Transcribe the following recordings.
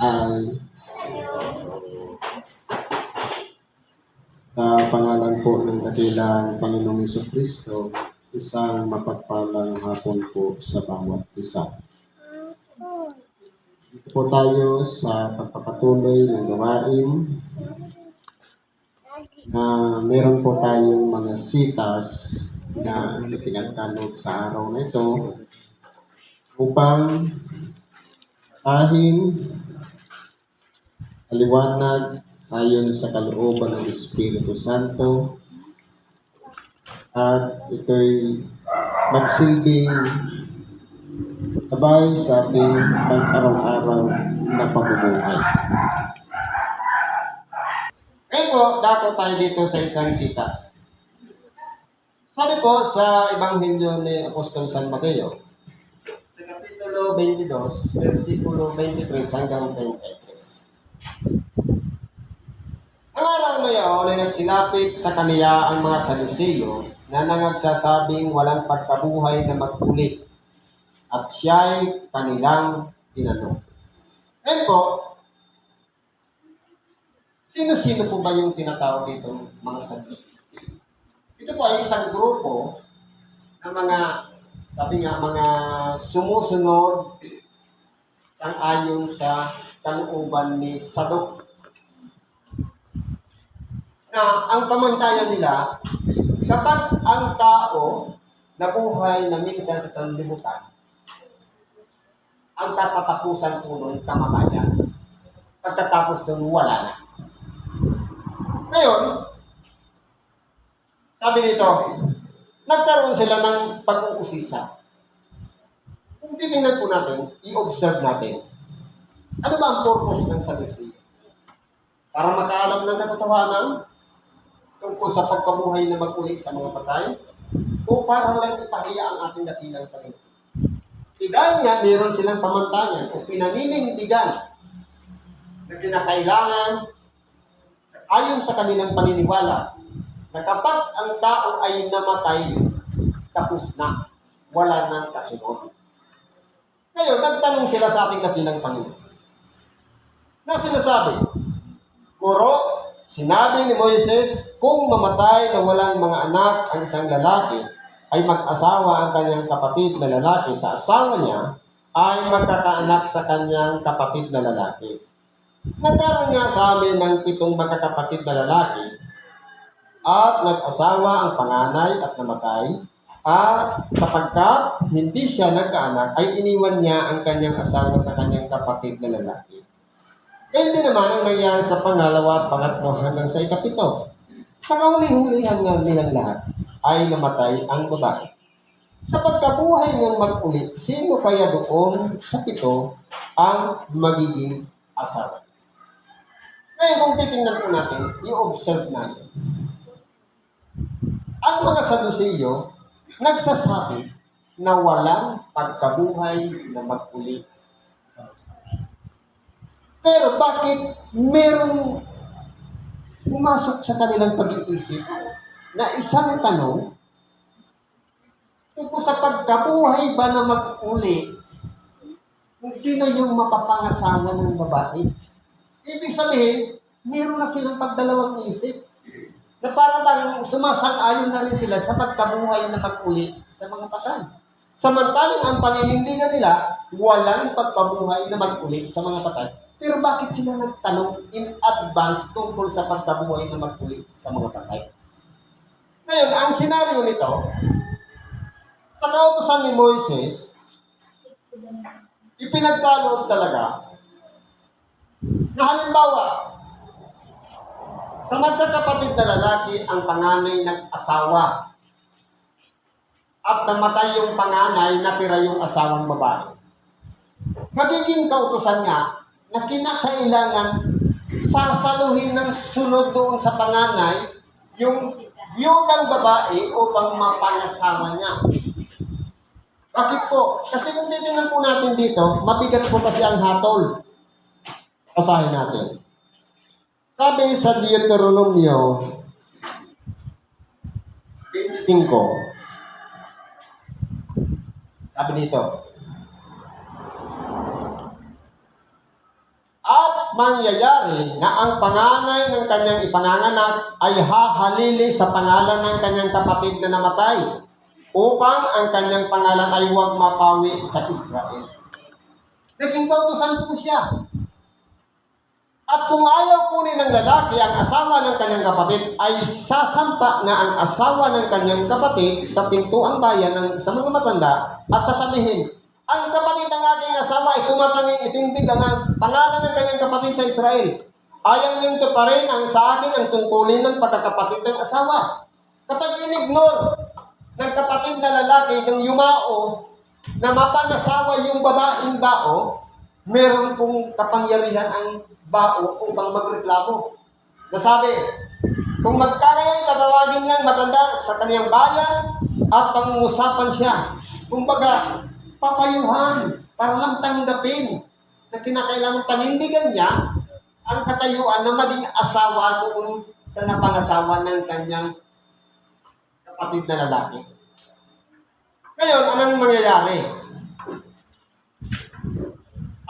ay sa pangalan po ng dakilang Panginoong Yeso Kristo, isang mapagpalang hapon po sa bawat isa. Dito po tayo sa pagpapatuloy ng gawain na meron po tayong mga sitas na ipinagkalog sa araw na ito upang tahin aliwanag ayon sa kalooban ng Espiritu Santo at ito'y magsilbing sabay sa ating pang-araw-araw na pamumuhay. Ngayon po, dako tayo dito sa isang sitas. Sabi po sa Ebanghelyo ni Apostol San Mateo, sa Kapitulo 22, versikulo 23 hanggang 33. Ang araw na iyon ay nagsilapit sa kaniya ang mga Saduseyo na nangagsasabing walang pagkabuhay na magkulit at siya'y kanilang tinanong. Ngayon po, sino-sino po ba yung tinatawag dito mga Saduseyo? Ito po ay isang grupo ng mga, sabi nga, mga sumusunod ang ayon sa kalooban ni Sadok na ang pamantayan nila, kapag ang tao nabuhay na minsan sa sanlibutan, ang katatapusan po nun, kamatayan. Pagkatapos nun, wala na. Ngayon, sabi nito, nagkaroon sila ng pag-uusisa. Kung titingnan po natin, i-observe natin, ano ba ang purpose ng salusi? Para makaalam ng katotohanan tungkol sa pagkabuhay na maguli sa mga patay? O para lang ipahiya ang ating dakilang Panginoon? E dahil nga, meron silang pamantayan o pinaninindigan na kinakailangan ayon sa kanilang paniniwala na kapag ang tao ay namatay, tapos na. Wala nang kasunod. Ngayon, nagtanong sila sa ating dakilang Panginoon. Na sinasabi, Kuro, sinabi ni Moises, kung mamatay na walang mga anak ang isang lalaki, ay mag-asawa ang kanyang kapatid na lalaki sa asawa niya, ay magkakaanak sa kanyang kapatid na lalaki. Nagkaroon nga sa amin ng pitong magkakapatid na lalaki, at nag-asawa ang panganay at namatay, at sapagkat hindi siya nagkaanak, ay iniwan niya ang kanyang asawa sa kanyang kapatid na lalaki. Ganyan din naman ang nangyari sa pangalawa at pangatlo hanggang sa ikapito. Sa kahuli-hulihan nga nilang lahat, ay namatay ang babae. Sa pagkabuhay ng mag-uli, sino kaya doon sa pito ang magiging asawa? Ngayon, kung titingnan po natin, i-observe natin. Ang mga Saduseyo, nagsasabi na walang pagkabuhay na lupain. Pero bakit merong pumasok sa kanilang pag-iisip na isang tanong tungkol sa pagkabuhay ba na mag-uli kung sino yung mapapangasawa ng babae? Ibig sabihin, meron na silang pagdalawang isip na para bang sumasang-ayon na rin sila sa pagkabuhay na mag-uli sa mga patay. Samantalang ang paninindigan nila, walang pagkabuhay na mag-uli sa mga patay. Pero bakit sila nagtanong in advance tungkol sa pagkabuhay na mag-uli sa mga patay? Ngayon, ang senaryo nito, sa kautosan ni Moises, ipinagkaloob talaga na halimbawa, sa magkakapatid na lalaki, ang panganay nag-asawa. At namatay yung panganay, natira yung asawang babae. Magiging kautosan nga na kinakailangan sasaluhin ng sunod doon sa panganay yung biyudang babae upang mapangasawa niya. Bakit po? Kasi kung titingnan po natin dito, mabigat po kasi ang hatol. Basahin natin. Sabi sa Deuteronomio 25, sabi dito, mangyayari na ang panganay ng kanyang ipanganganak ay hahalili sa pangalan ng kanyang kapatid na namatay upang ang kanyang pangalan ay huwag mapawi sa Israel. Naging kautusan po siya. At kung ayaw kunin ng lalaki ang asawa ng kanyang kapatid, ay sasampa nga ang asawa ng kanyang kapatid sa pintuang bayan ng sa mga matanda at sasabihin, ang kapatid ng aking asawa ay tumatanging itindig ang pangalan ng kanyang kapatid sa Israel. Ayaw niyong tuparin ang sa akin ang tungkulin ng pagkakapatid ng asawa. Kapag inignore ng kapatid na lalaki ng yumao na mapanasawa yung babaeng bao, meron pong kapangyarihan ang bao upang magreklamo. Nasabi, kung magkakayoy tatawagin niyang matanda sa kaniyang bayan at pangungusapan siya, kumbaga, papayuhan para lang tanggapin na kinakailangan panindigan niya ang katayuan na maging asawa doon sa napangasawa ng kanyang kapatid na lalaki. Ngayon, anong mangyayari?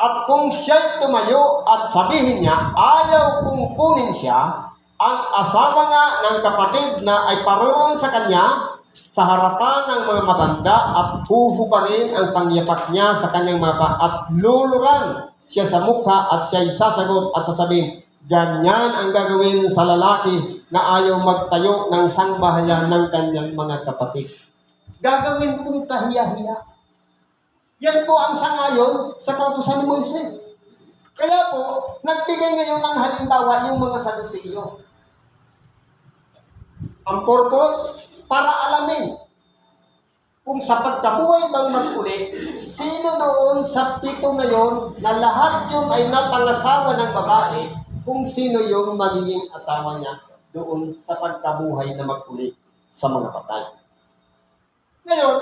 At kung siya'y tumayo at sabihin niya, ayaw kong kunin siya, ang asawa nga ng kapatid na ay paroroon sa kanya, sa harapan ng mga matanda at huhubarin ang pangyapak niya sa kanyang mata at luluran siya sa mukha at siya'y sasagot at sasabihin, ganyan ang gagawin sa lalaki na ayaw magtayo ng sangbahayan ng kanyang mga kapatid. Gagawin pong kahiya-hiya. Yan po ang sangayon sa kautusan ni Moises. Kaya po, nagbigay ngayon ng halimbawa yung mga Saduceo. Ang purpose, para alamin kung sa pagkabuhay bang mag-uli, sino doon sa pito na yon na lahat yung ay napangasawa ng babae, kung sino yung magiging asawa niya doon sa pagkabuhay na mag-uli sa mga patay. Ngayon,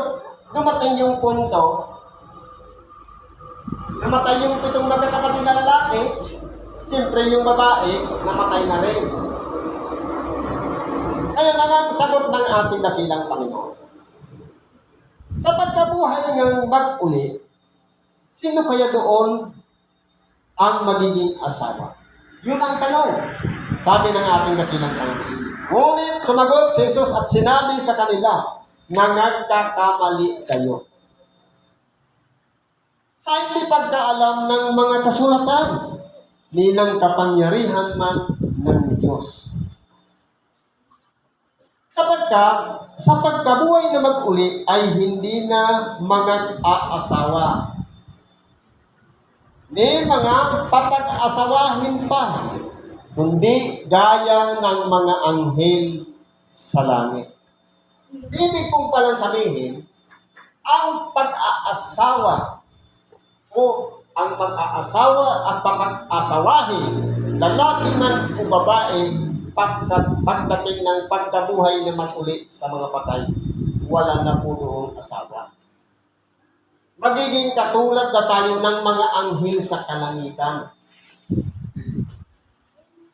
dumating yung punto namatay yung pitong magkakapatid na lalaki, siyempre yung babae, namatay na rin. Ayun na ang sagot ng ating dakilang Panginoon. Sa pagkabuhay ng mag-uli, sino kaya doon ang magiging asawa? Yun ang tanong. Sabi ng ating dakilang Panginoon. Ngunit sumagot si Jesus at sinabi sa kanila na nagkakamali kayo sa hindi pagkaalam ng mga kasulatan nilang kapangyarihan man ng Diyos. Sapagkat sa pagkabuhay na mag-uli ay hindi na mga aasawa. Ni mga papag-asawahin pa, kundi gaya ng mga anghel sa langit. Ibig kong palang sabihin, ang pag-aasawa o ang mag-aasawa at papag-asawahin, lalaki man o babae, pagka, pagdating ng pagkabuhay na mag-uli sa mga patay, wala na po doong asawa. Magiging katulad na tayo ng mga anghel sa kalangitan.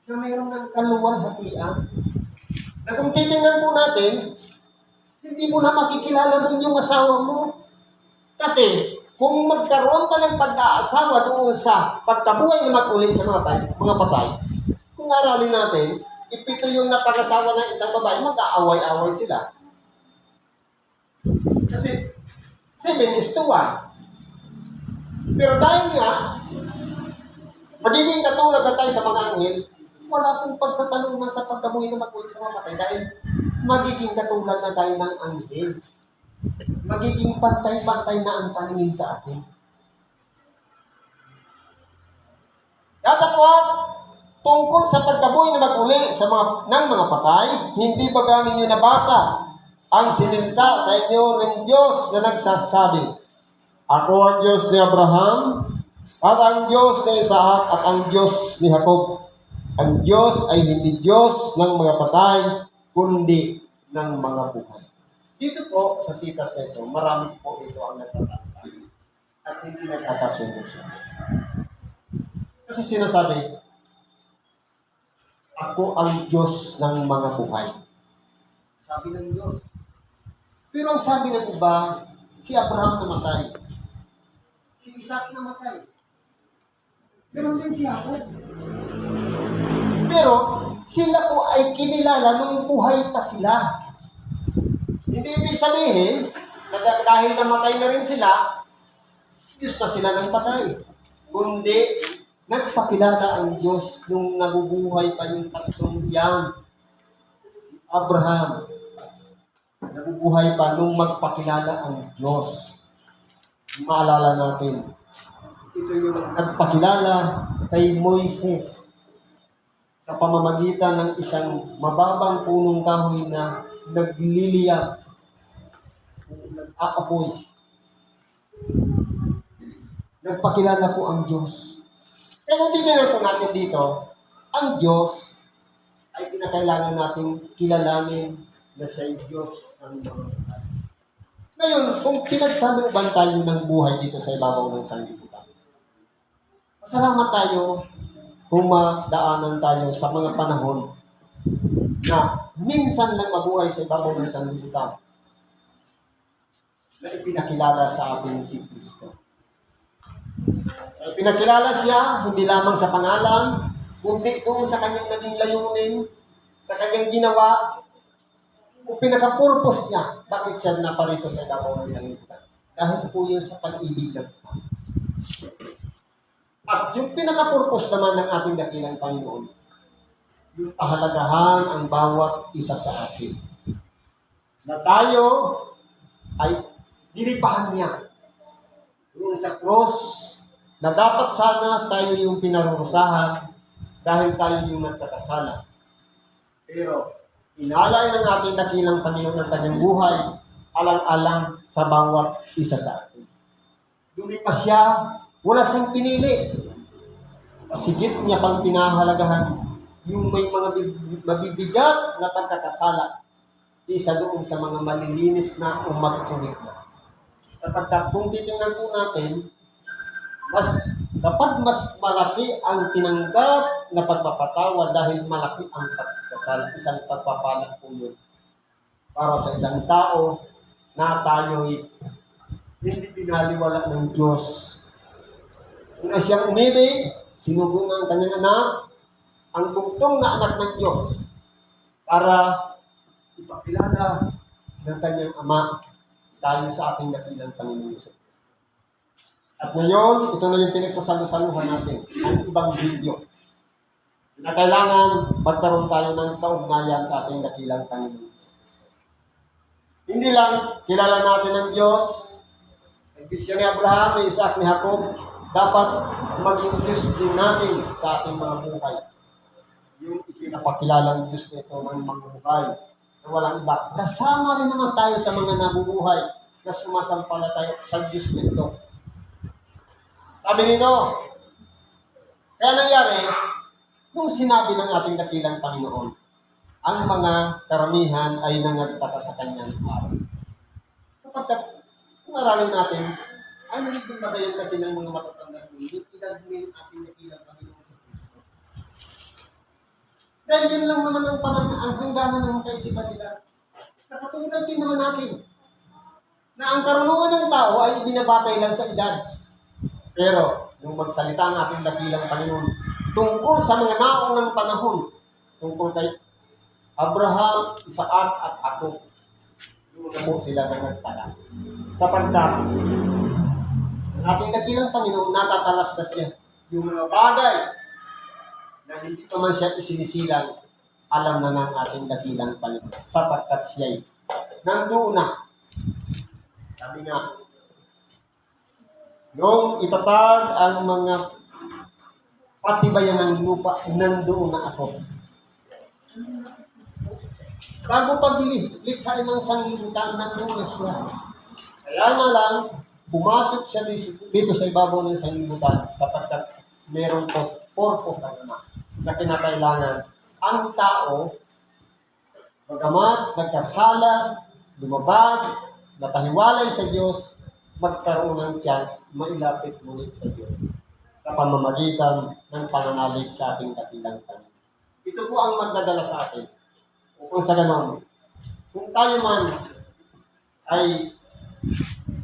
Na mayroon ng kaluwalhatian. Na kung titingnan po natin, hindi mo na makikilala doon yung asawa mo. Kasi kung magkaroon pa ng pag-aasawa doon sa pagkabuhay na mag-uli sa mga, patay, mga patay, kung aralin natin, ipito yung napag-asawa ng isang babae, mag-aaway-away sila. Kasi 7 is to 1. Pero dahil nga, magiging katulad na tayo sa mga anghel, wala pong pagkatalungan sa pagkabuhay na mag-uli sa mga patay dahil magiging katulad na tayo ng anghel magiging pantay-pantay na ang paningin sa atin. Datapot, tungkol sa pagkabuhay na mag-uli sa mga, ng mga patay, hindi ba ganin ninyo nabasa ang sinilita sa inyo ng Diyos na nagsasabi, Ako ang Diyos ni Abraham, at ang Diyos ni Isaac, at ang Diyos ni Jacob. Ang Diyos ay hindi Diyos ng mga patay, kundi ng mga buhay. Dito po, sa sitas na ito, marami po ito ang nagtatapa. At hindi nagkakasunod siya. Kasi sinasabi, ako ang Diyos ng mga buhay. Sabi ng Diyos. Pero ang sabi ng iba, si Abraham namatay. Si Isaac namatay. Ganon din si Jacob. Pero sila po ay kinilala nung buhay pa sila. Hindi ibig sabihin dahil namatay na rin sila, Diyos na sila ng patay. Kundi, nagpakilala ang Diyos nung nabubuhay pa yung tatlong yan. Abraham, nabubuhay pa nung magpakilala ang Diyos. Maalala natin, ito yung nagpakilala kay Moises sa pamamagitan ng isang mababang punong kahoy na nagliliyab o nag-aapoy. Nagpakilala po ang Diyos. Pero titignan po natin dito, ang Diyos ay kinakailangan natin kilalanin na siya yung Diyos ng. Ngayon, kung pinagkalooban tayo ng buhay dito sa ibabaw ng sanlibutan, masalamat tayo kung madaanan tayo sa mga panahon na minsan lang mabuhay sa ibabaw ng sanlibutan na ipinakilala sa atin si Kristo. Pinakilala siya hindi lamang sa pangalan, kundi doon sa kanyang naging layunin, sa kanyang ginawa, o pinaka-purpose niya, bakit siya naparito sa ibabaw ng sanlibutan. Dahil po yun sa pag-ibig ng. At yung pinaka-purpose naman ng ating dakilang Panginoon, yung pahalagahan ang bawat isa sa atin. Na tayo ay dinipahan niya. Yung sa cross, na dapat sana tayo yung pinarurusahan dahil tayo yung nagkakasala. Pero, inalay ng ating dakilang Panginoon ang kanyang buhay, alang-alang sa bawat isa sa atin. Lumipas siya, wala siyang pinili. Pasigit niya pang pinahalagahan yung may mga bib- mabibigat na pagkakasala kaysa doon sa mga malilinis na o matutuwid na. Sapagkat kung titingnan po natin, mas kapag mas malaki ang tinanggap na pagpapatawa dahil malaki ang pagkasala, isang pagpapala po yun. Para sa isang tao na tayo'y hindi pinaliwala ng Diyos. Una siyang umibig, sinubong ang kanyang anak, ang bugtong na anak ng Diyos para ipakilala ng kanyang ama tayo sa ating dakilang Panginoon Yesus. At ngayon, ito na yung pinagsasalusaluhan natin, ang ibang video na kailangan magkaroon tayo ng kaugnayan sa ating dakilang Panginoon Yesus. Hindi lang kilala natin ang Diyos, ang Diyos ni Abraham, ni Isaac, ni Jacob, dapat maging Diyos din natin sa ating mga buhay. Yung ipinapakilalang Diyos nito ng mga buhay walang iba. Kasama rin naman tayo sa mga nabubuhay na sumasampalataya sa Diyos nito. Sabi nito, kaya nangyari, nung sinabi ng ating dakilang Panginoon, ang mga karamihan ay nangagtaka sa kanyang araw. Sapagkat, kung aralin natin, ay nagiging bagayan kasi ng mga matatanda edad ng ating dakilang Panginoon. Dahil yun lang naman ang panang ang hangganan ng kaisipan nila. Nakatulad din naman natin na ang karunungan ng tao ay ibinabatay lang sa edad. Pero, nung magsalita ang ating dakilang Panginoon tungkol sa mga naunang panahon, tungkol kay Abraham, Isaac, at Jacob, na po sila na nagtala. Sapagkat, ang ating dakilang Panginoon, natatalastas niya yung mga bagay na hindi pa man siya isinisilang, alam na ng ating dakilang Panginoon. Sapagkat siya'y nandoon na. Sabi nga, Noong itatag ang mga patibayan ng lupa, nandoon na ako. Bago paglikhain ng sanglibutan, nandoon na siya. Kaya nga lang, pumasok siya dito, sa ibabaw ng sanglibutan sapagkat merong pos- purpose ang ama na kinakailangan ang tao, bagamat nagkasala, lumabag, napahiwalay sa Diyos, magkaroon ng chance mailapit muli sa Diyos sa pamamagitan ng pananalig sa ating dakilang Panginoon. Ito po ang magdadala sa atin. Upang sa ganon, kung tayo man ay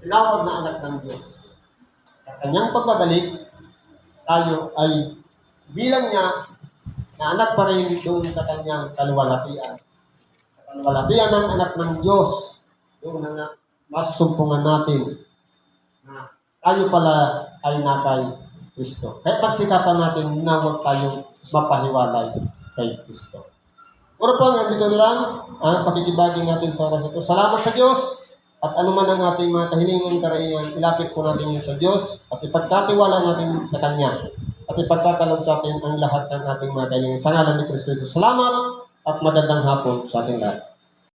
tinawag na anak ng Diyos, sa kanyang pagbabalik, tayo ay bilang niya na anak pa rin doon sa kanyang kaluwalhatian. Sa kaluwalhatian ng anak ng Diyos, doon na masumpungan natin na tayo pala ay nakay Kristo. Kaya pagsikapan natin na huwag tayong mapahiwalay kay Kristo. Puro po, nandito na lang ang pakikibaging natin sa oras ito. Salamat sa Diyos at anuman ang ating mga kahilingan, karaingan, ilapit po natin yun sa Diyos at ipagkatiwala natin sa Kanya at ipagkakalog sa atin ang lahat ng ating mga kahilingan. Sa ngalan ni Kristo Jesus. Salamat at magandang hapon sa ating lahat.